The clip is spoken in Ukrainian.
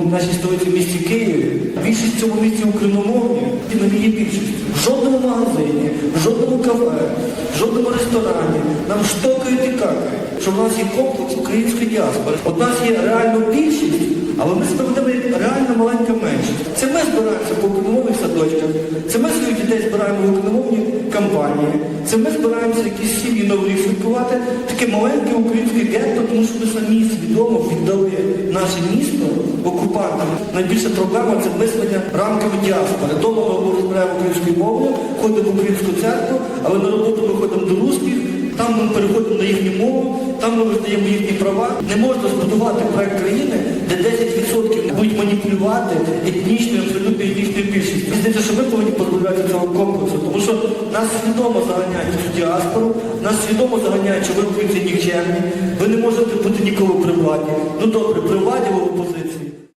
в нашій столиці місті Києві, більшість в цьому місті україномовні, не є більшість. В жодному магазині, в жодному кафе, в жодному ресторані нам штокають і какають, що в нас є комплекс української діаспори. От нас є реально більшість, але ми себе реально маленька меншість. Це ми збираємося по україномовних садочках, це ми своїх дітей збираємо в україномовні кампанії, це ми збираємося якісь сім'ї нові святкувати, таке маленьке українське гетто, тому що ми самі свідомо віддали наше місто. Найбільша проблема це мислення рамками діаспори. Дома ми розмовляємо українською мовою, ходимо в українську церкву, але на роботу ми ходимо до русських, там ми переходимо на їхню мову, там ми визнаємо їхні права. Не можна збудувати проект країни, де 10% будуть маніпулювати етнічною, абсолютно етнічною більшістю. Здається, що ми повинні позбавлятися цього комплексу, тому що нас свідомо заганяють в діаспору, нас свідомо заганяють, що ви українці нікчемні, ви не можете бути ніколи при владі. Ну добре, при владі ви в опозиції.